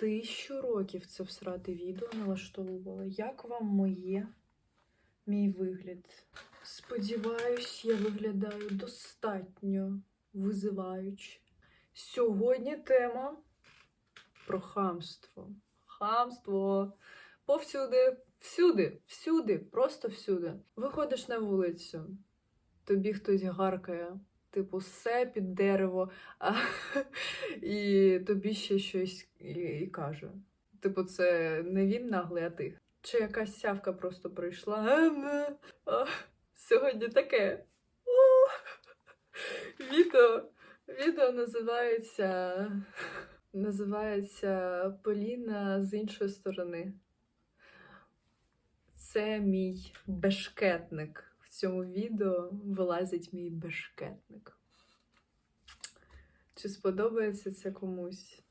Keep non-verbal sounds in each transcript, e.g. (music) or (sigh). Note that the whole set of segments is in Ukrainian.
тисячу років це всрати відео налаштовувала. Як вам моє, мій вигляд? Сподіваюсь, я виглядаю достатньо визиваюче. Сьогодні тема про хамство. Хамство. Повсюди, всюди, всюди, просто всюди. Виходиш на вулицю, тобі хтось гаркає, типу, все під дерево, а, (laughs) і тобі ще щось і, і каже. Типу, це не він наглий, а ти. Чи якась сявка просто прийшла. «Ем, е, а, Сьогодні таке. (laughs) Відео, відео називається. (laughs) Називається Поліна з іншої сторони. Це мій бешкетник. В цьому відео вилазить мій бешкетник. Чи сподобається це комусь?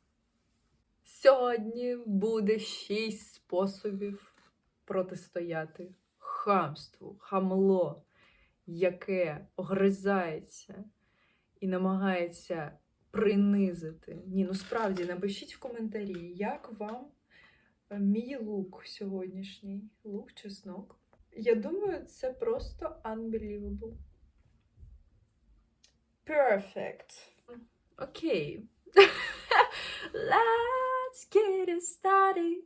Сьогодні буде шість способів протистояти хамству, хамло, яке огризається і намагається принизити. Ні, ну справді напишіть в коментарі, як вам е, мій лук сьогоднішній. Лук чеснок. Я думаю, це просто unbelievable. Perfect. Окей. (laughs) Let's get it started.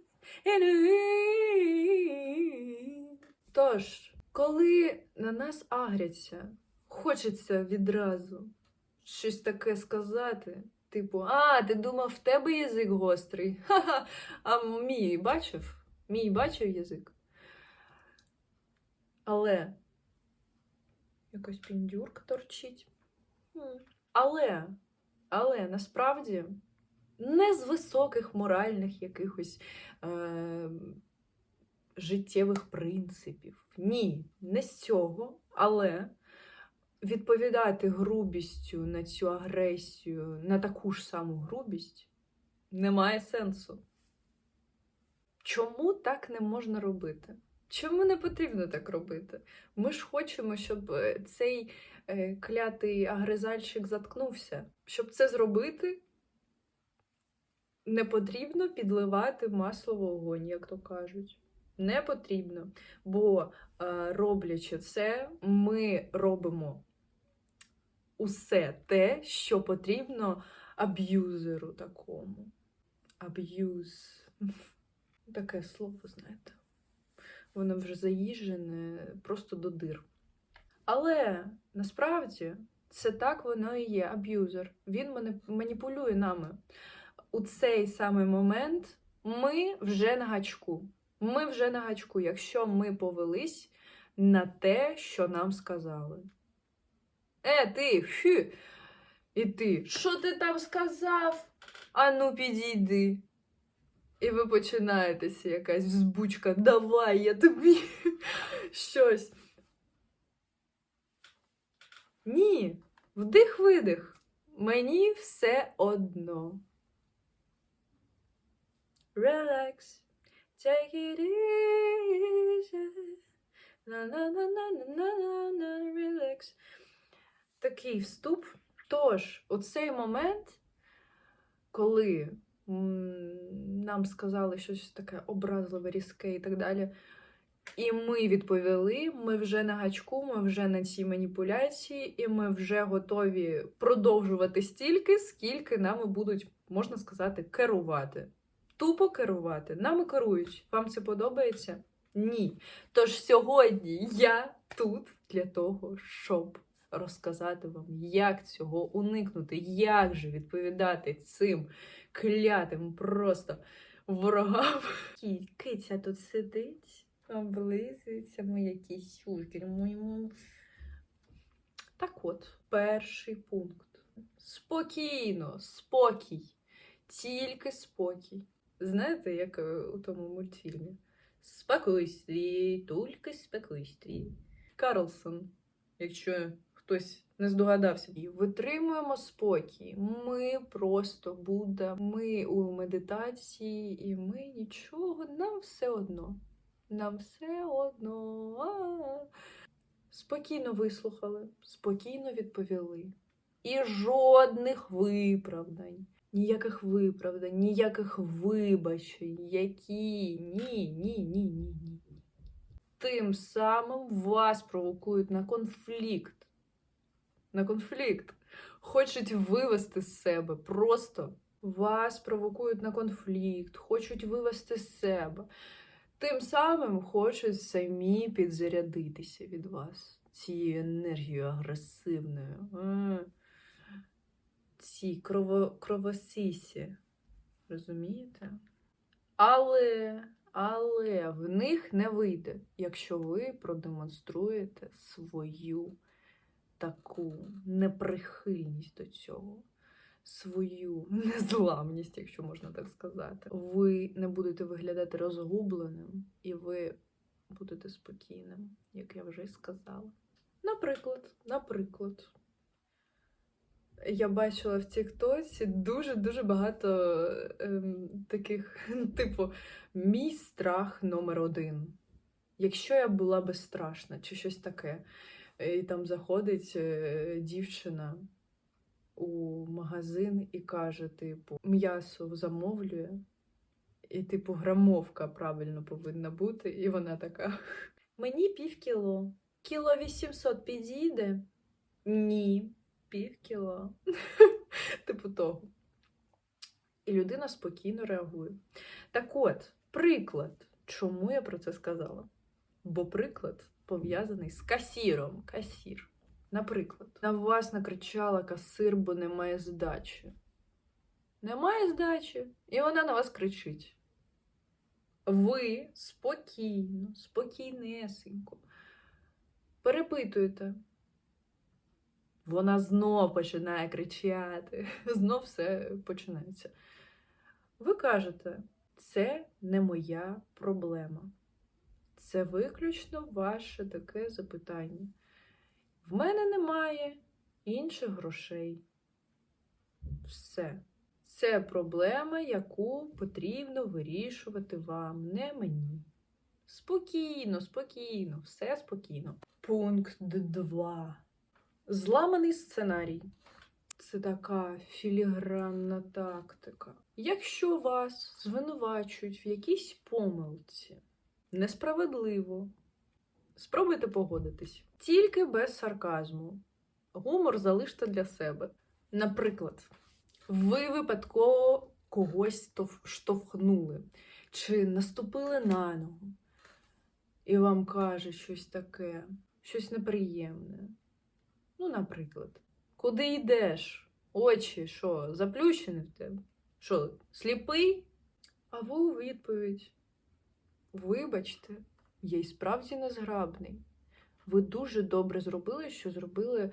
Тож, коли на нас агряться, хочеться відразу щось таке сказати. Типу, а, ти думав, в тебе язик гострий? Ха-ха. (laughs) А мій бачив? Мій бачив язик. Але якась піндюрка торчить. Але, але насправді не з високих моральних якихось е, життєвих принципів. Ні, не з цього. Але відповідати грубістю на цю агресію, на таку ж саму грубість, немає сенсу. Чому так не можна робити? Чому не потрібно так робити? Ми ж хочемо, щоб е, цей е, клятий агризальщик заткнувся. Щоб це зробити, не потрібно підливати масло в вогонь, як то кажуть. Не потрібно. Бо е, роблячи це, ми робимо усе те, що потрібно аб'юзеру такому. Аб'юз. Таке слово, знаєте. Воно вже заїжджене просто до дир. Але насправді це так воно і є аб'юзер. Він маніпулює нами. У цей самий момент ми вже на гачку. Ми вже на гачку, якщо ми повелись на те, що нам сказали. Е, ти, фу! І ти, що ти там сказав? Ану, підійди. І ви починаєтеся якась взбучка, давай, я тобі (laughs) щось. Ні, вдих-видих. Мені все одно. Relax, take it easy. На-на-на-на-на-на-на, relax. Такий вступ. Тож, оцей момент, коли нам сказали щось таке образливе, різке і так далі. І ми відповіли, ми вже на гачку, ми вже на цій маніпуляції, і ми вже готові продовжувати стільки, скільки нами будуть, можна сказати, керувати. Тупо керувати. Нами керують. Вам це подобається? Ні. Тож сьогодні я тут для того, щоб розказати вам, як цього уникнути, як же відповідати цим клятим просто ворогам. Киця тут сидить, облизується моя кісюлька. моєму. Так от, перший пункт. Спокійно, спокій. Тільки спокій. Знаєте, як е, у тому мультфільмі? Спокойстві, тільки спокойстві. Карлсон, якщо хтось не здогадався. І витримуємо спокій. Ми просто Будда, ми у медитації, і ми нічого, нам все одно. Нам все одно. А-а-а. Спокійно вислухали, спокійно відповіли. І жодних виправдань. ніяких виправдань, ніяких вибачень, які ні, ні, ні, ні, ні. Тим самим вас провокують на конфлікт. На конфлікт. Хочуть вивести з себе. Просто вас провокують на конфлікт, хочуть вивести з себе. Тим самим хочуть самі підзарядитися від вас цією енергією агресивною. Е, Ці крово, кровосисі. Розумієте? Але, але в них не вийде, якщо ви продемонструєте свою таку неприхильність до цього, свою незламність, якщо можна так сказати. Ви не будете виглядати розгубленим, і ви будете спокійним, як я вже й сказала. Наприклад, наприклад, я бачила в Тіктоці дуже-дуже багато ем, таких, (laughs) типу, мій страх номер один. Якщо я була безстрашна, чи щось таке, і там заходить е, дівчина у магазин і каже, типу, м'ясо замовлює, і, типу, грамовка правильно повинна бути, і вона така: Мені пів кіло. Кіло 800 підійде? Ні, пів кіло. (laughs) Типу того. І людина спокійно реагує. Так от, приклад, чому я про це сказала? Бо приклад пов'язаний з касіром. Касір. Наприклад, на вас накричала касир, бо немає здачі. Немає здачі, і вона на вас кричить. Ви спокійно, спокійнесенько перепитуєте. Вона знов починає кричати, (laughs) знов все починається. Ви кажете, це не моя проблема. Це виключно ваше таке запитання. В мене немає інших грошей. Все. Це проблема, яку потрібно вирішувати вам, не мені. Спокійно, спокійно, все спокійно. Пункт 2. Зламаний сценарій. Це така філігранна тактика. Якщо вас звинувачують в якійсь помилці, несправедливо, спробуйте погодитись. Тільки без сарказму. Гумор залиште для себе. Наприклад, ви випадково когось штовхнули чи наступили на ногу, і вам каже щось таке, щось неприємне. Ну, наприклад, куди йдеш? Очі, що, заплющені в тебе? Що, сліпий? А ви у відповідь. Вибачте, я й справді незграбний. Ви дуже добре зробили, що зробили.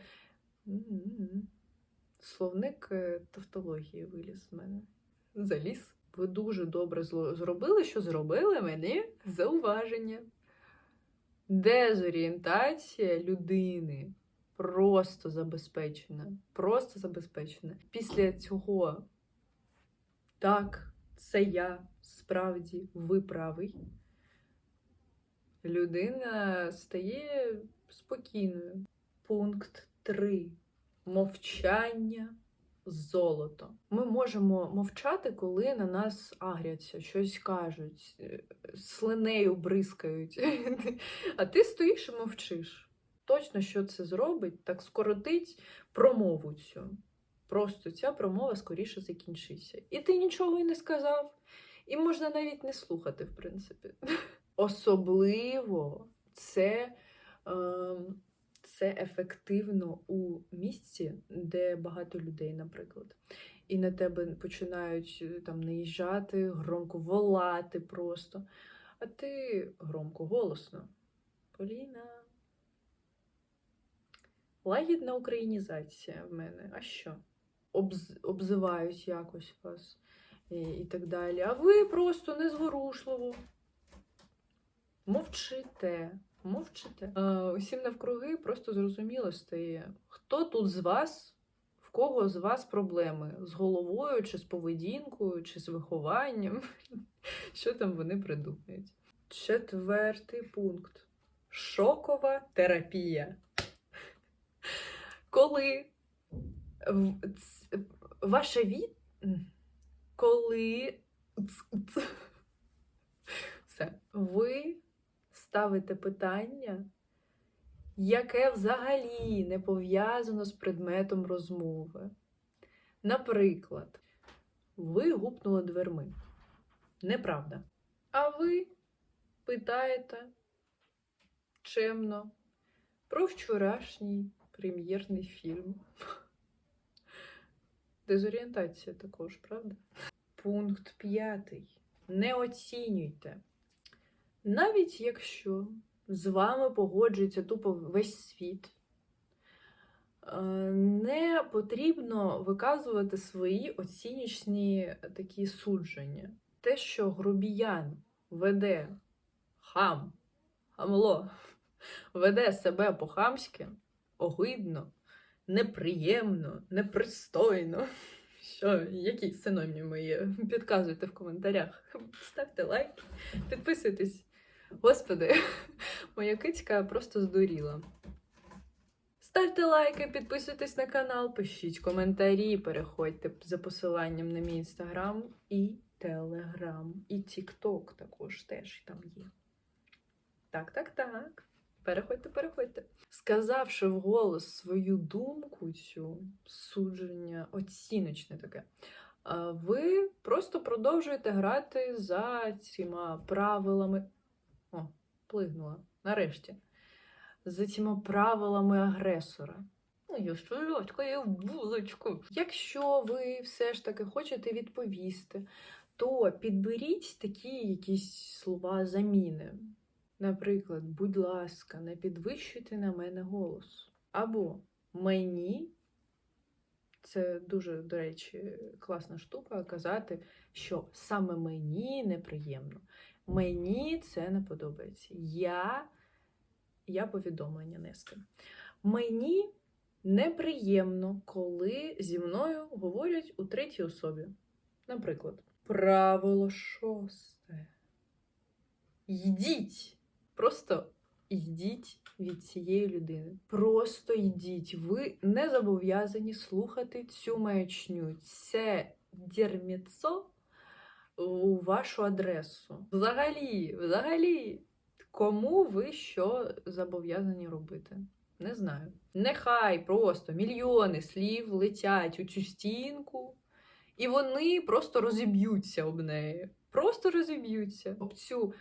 Словник е, тавтології виліз з мене. Заліз. Ви дуже добре зробили, що зробили мені зауваження. Дезорієнтація людини просто забезпечена. Просто забезпечена. Після цього так, це я справді ви правий. Людина стає спокійною. Пункт 3. Мовчання золото. Ми можемо мовчати, коли на нас агряться, щось кажуть, е, слинею бризкають. (laughs) А ти стоїш і мовчиш. Точно, що це зробить, так скоротить промову цю. Просто ця промова скоріше закінчиться. І ти нічого і не сказав, і можна навіть не слухати, в принципі. (laughs) Особливо це, ем, це ефективно у місці, де багато людей, наприклад. І на тебе починають е, там наїжджати, громко волати просто. А ти громко, голосно. Поліна. Лагідна українізація в мене. А що? Обз... Обзивають якось вас і, і так далі. А ви просто незворушливо. Мовчите, мовчите. А, усім навкруги просто зрозуміло стає, хто тут з вас, в кого з вас проблеми? З головою, чи з поведінкою, чи з вихованням. (laughs) Що там вони придумають? Четвертий пункт. Шокова терапія. Коли ваша від... коли (laughs) все, ви ставите питання, яке взагалі не пов'язано з предметом розмови. Наприклад, ви гупнули дверми. Неправда. А ви питаєте чемно про вчорашній прем'єрний фільм. Дезорієнтація також, правда? Пункт п'ятий. Не оцінюйте. Навіть якщо з вами погоджується тупо весь світ, е, не потрібно виказувати свої оціночні такі судження. Те, що грубіян веде хам, хамло, веде себе по-хамськи, огидно, неприємно, непристойно. (laughs) Що, які синоніми є? Підказуйте в коментарях. Ставте лайк, підписуйтесь. Господи, (laughs) моя кицька просто здуріла. Ставте лайки, підписуйтесь на канал, пишіть коментарі, переходьте за посиланням на мій інстаграм і телеграм. І тікток також теж там є. Так, так, так. Переходьте, переходьте. Сказавши вголос свою думку, цю судження, оціночне таке, ви просто продовжуєте грати за цими правилами. О, плигнула. Нарешті. За цими правилами агресора. Ну, я шолодька, я булочку. Якщо ви все ж таки хочете відповісти, то підберіть такі якісь слова заміни. Наприклад, будь ласка, не підвищуйте на мене голос. Або мені, це дуже, до речі, класна штука казати, що саме мені неприємно. Мені це не подобається. Я, я повідомлення нести. Мені неприємно, коли зі мною говорять у третій особі. Наприклад, правило шосте. Йдіть. Просто йдіть від цієї людини. Просто йдіть. Ви не зобов'язані слухати цю маячню. Це дерміцо у вашу адресу. Взагалі, взагалі, кому ви що зобов'язані робити? Не знаю. Нехай просто мільйони слів летять у цю стінку, і вони просто розіб'ються об неї. Просто розіб'ються об цю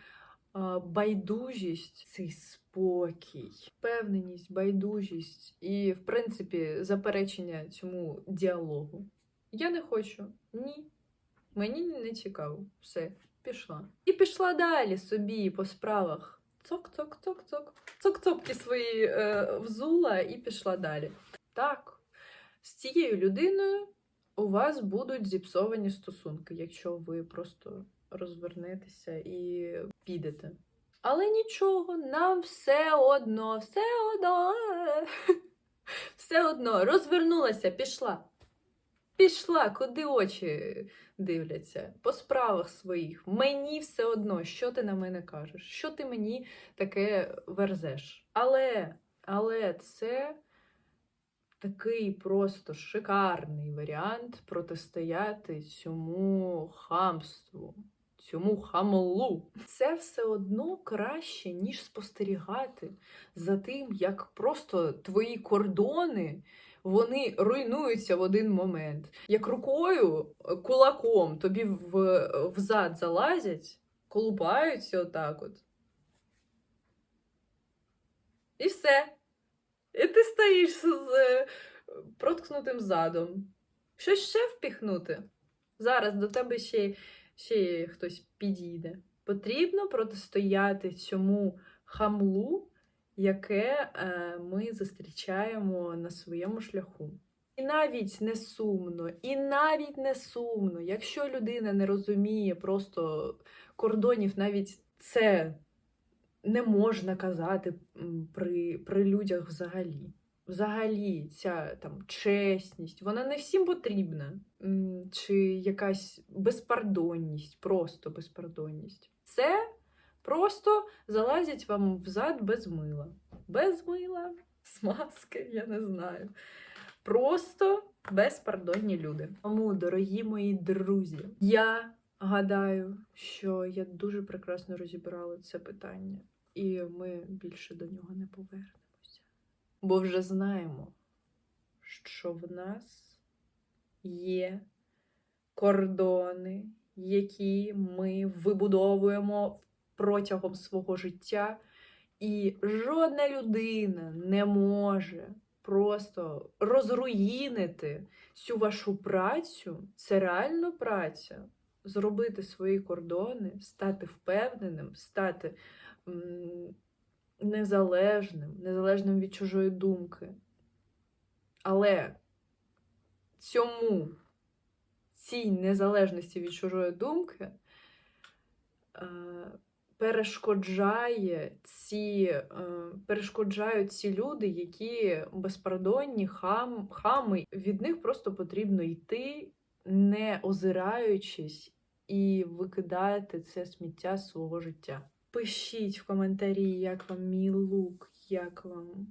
а, байдужість, цей спокій, впевненість, байдужість і, в принципі, заперечення цьому діалогу. Я не хочу. Ні. Мені не цікаво. Все, пішла. І пішла далі собі по справах. Цок-цок-цок-цок. Цок-цопки свої е, взула і пішла далі. Так, з цією людиною у вас будуть зіпсовані стосунки, якщо ви просто розвернетеся і підете. Але нічого, нам все одно, все одно. (laughs) Все одно розвернулася, пішла. Пішла, куди очі дивляться, по справах своїх. Мені все одно, що ти на мене кажеш, що ти мені таке верзеш. Але, але це такий просто шикарний варіант протистояти цьому хамству, цьому хамлу. Це все одно краще, ніж спостерігати за тим, як просто твої кордони вони руйнуються в один момент. Як рукою, е, кулаком тобі в, в зад залазять, колупаються отак от. І все. І ти стоїш з е, проткнутим задом. Щось ще впіхнути. Зараз до тебе ще, ще хтось підійде. Потрібно протистояти цьому хамлу, яке е, ми зустрічаємо на своєму шляху. І навіть не сумно, і навіть не сумно, якщо людина не розуміє просто кордонів, навіть це не можна казати при, при людях взагалі. Взагалі, ця там чесність, вона не всім потрібна. Чи якась безпардонність, просто безпардонність. Це просто залазять вам в зад без мила. Без мила, смазки, я не знаю. Просто безпардонні люди. Тому, дорогі мої друзі, я гадаю, що я дуже прекрасно розібрала це питання, і ми більше до нього не повернемося. Бо вже знаємо, що в нас є кордони, які ми вибудовуємо протягом свого життя, і жодна людина не може просто розруїнити цю вашу працю. Це реально праця. Зробити свої кордони, стати впевненим, стати незалежним, незалежним від чужої думки. Але цьому, цій незалежності від чужої думки е, перешкоджає ці, е, перешкоджають ці люди, які безпардонні, хам, хами. Від них просто потрібно йти, не озираючись, і викидати це сміття з свого життя. Пишіть в коментарі, як вам мій лук, як вам.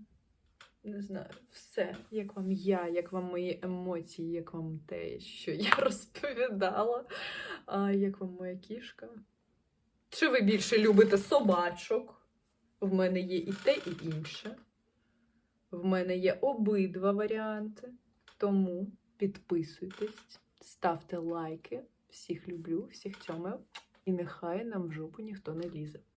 Не знаю, все, як вам я, як вам мої емоції, як вам те, що я (laughs) розповідала, а як вам моя кішка. Чи ви більше любите собачок? В мене є і те, і інше. В мене є обидва варіанти. Тому підписуйтесь, ставте лайки. Всіх люблю, всіх цьомаю. І нехай нам в жопу ніхто не лізе.